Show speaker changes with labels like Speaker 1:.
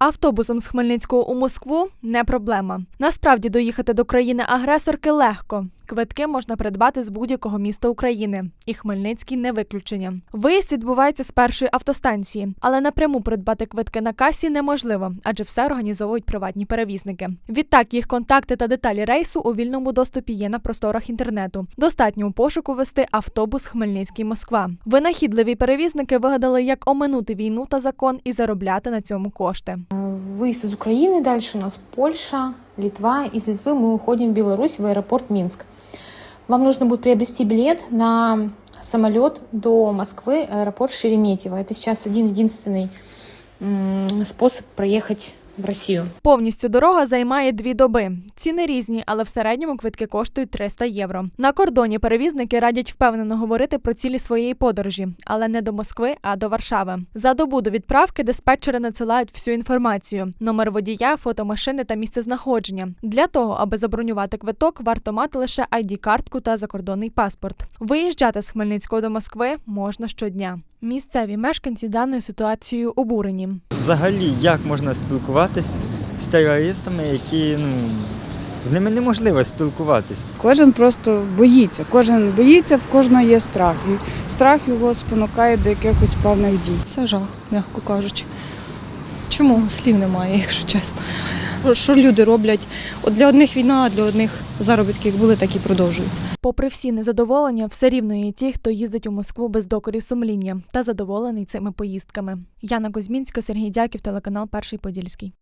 Speaker 1: Автобусом з Хмельницького у Москву не проблема. Насправді доїхати до країни-агресорки легко. Квитки можна придбати з будь-якого міста України, і Хмельницький не виключення. Виїзд відбувається з першої автостанції, але напряму придбати квитки на касі неможливо, адже все організовують приватні перевізники. Відтак їх контакти та деталі рейсу у вільному доступі є на просторах інтернету. Достатньо у пошуку вести автобус Хмельницький Москва. Винахідливі перевізники вигадали, як оминути війну та закон і заробляти на цьому кошти.
Speaker 2: Выезд из Украины, дальше у нас Польша, Литва. Из Литвы мы уходим в Беларусь, в аэропорт Минск. Вам нужно будет приобрести билет на самолет до Москвы, аэропорт Шереметьево. Это сейчас один-единственный м, способ проехать в Россию.
Speaker 1: Повністю дорога займає дві доби. Ціни різні, але в середньому квитки коштують 300 євро. На кордоні перевізники радять впевнено говорити про цілі своєї подорожі, але не до Москви, а до Варшави. За добу до відправки диспетчери надсилають всю інформацію: номер водія, фото машини та місце знаходження. Для того, аби забронювати квиток, варто мати лише ID-картку та закордонний паспорт. Виїжджати з Хмельницького до Москви можна щодня. Місцеві мешканці даною ситуацією обурені.
Speaker 3: Взагалі, як можна спілкуватись з терористами, які ну з ними неможливо спілкуватись.
Speaker 4: Кожен просто боїться, кожен боїться, в кожного є страх. І страх його спонукає до якихось певних дій.
Speaker 5: Це жах, м'яко кажучи. Чому слів немає, якщо чесно? Що люди роблять? От для одних війна, а для одних заробітки як були, так і продовжуються.
Speaker 1: Попри всі незадоволення, все рівно є ті, хто їздить у Москву без докорів сумління та задоволений цими поїздками. Яна Козмінська, Сергій Дяків, телеканал Перший Подільський.